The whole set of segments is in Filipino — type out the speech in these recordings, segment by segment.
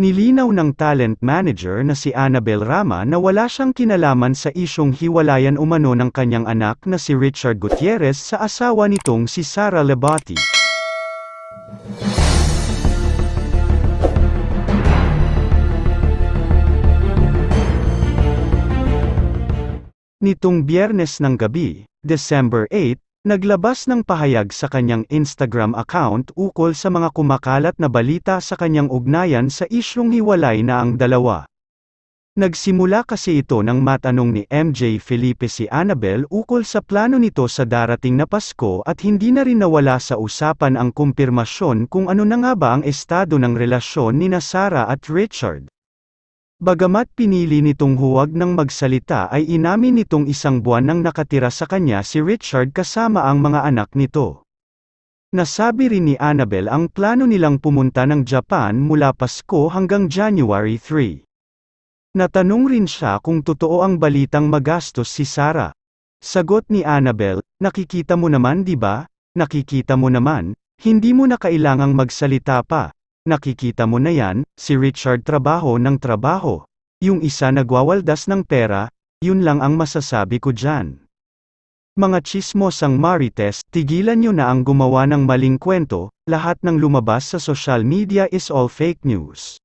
Nilinaw ng talent manager na si Annabel Rama na wala siyang kinalaman sa isyong hiwalayan umano ng kanyang anak na si Richard Gutierrez sa asawa nitong si Sara Lebati. Nitong biyernes ng gabi, December 8, naglabas ng pahayag sa kanyang Instagram account ukol sa mga kumakalat na balita sa kanyang ugnayan sa isyong hiwalay na ang dalawa. Nagsimula kasi ito nang matanong ni MJ Felipe si Annabel ukol sa plano nito sa darating na Pasko at hindi na rin nawala sa usapan ang kumpirmasyon kung ano na nga ba ang estado ng relasyon ni na Sarah at Richard. Bagamat pinili nitong huwag nang magsalita ay inamin nitong isang buwan nang nakatira sa kanya si Richard kasama ang mga anak nito. Nasabi rin ni Annabel ang plano nilang pumunta ng Japan mula Pasko hanggang January 3. Natanong rin siya kung totoo ang balitang magastos si Sarah. Sagot ni Annabel, nakikita mo naman di ba? Nakikita mo naman, hindi mo na kailangang magsalita pa. Nakikita mo na yan, si Richard trabaho ng trabaho. Yung isa nagwawaldas ng pera, yun lang ang masasabi ko dyan. Mga chismosang marites, tigilan nyo na ang gumawa ng maling kwento, lahat ng lumabas sa social media is all fake news.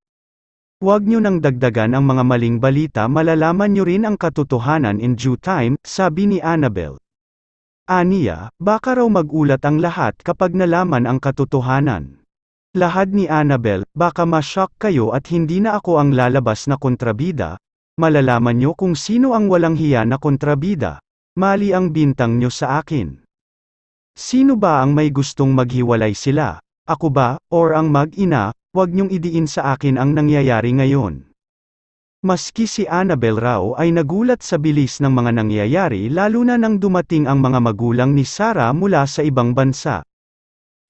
Huwag nyo nang dagdagan ang mga maling balita malalaman nyo rin ang katotohanan in due time, sabi ni Annabel. Aniya, baka raw magulat ang lahat kapag nalaman ang katotohanan. Lahad ni Annabel, baka ma-shock kayo at hindi na ako ang lalabas na kontrabida, malalaman nyo kung sino ang walang hiya na kontrabida. Mali ang bintang nyo sa akin. Sino ba ang may gustong maghiwalay sila? Ako ba, or ang mag-ina, wag nyong idiin sa akin ang nangyayari ngayon. Maski si Annabel raw ay nagulat sa bilis ng mga nangyayari lalo na nang dumating ang mga magulang ni Sarah mula sa ibang bansa.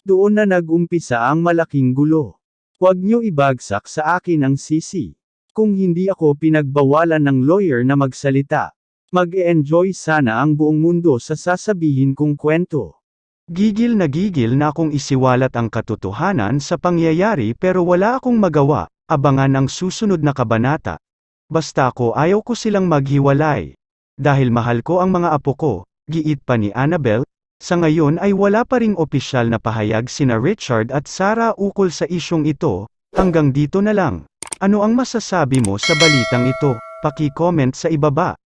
Doon na nag-umpisa ang malaking gulo. Huwag niyo ibagsak sa akin ang sisi. Kung hindi ako pinagbawalan ng lawyer na magsalita, mag-e-enjoy sana ang buong mundo sa sasabihin kong kwento. Gigil na gigil na akong isiwalat ang katotohanan sa pangyayari pero wala akong magawa, abangan ang susunod na kabanata. Basta ako ayaw ko silang maghiwalay. Dahil mahal ko ang mga apo ko, giit pa ni Annabel, sa ngayon ay wala pa ring opisyal na pahayag sina Richard at Sarah ukol sa isyong ito, hanggang dito na lang. Ano ang masasabi mo sa balitang ito? Paki-comment sa ibaba.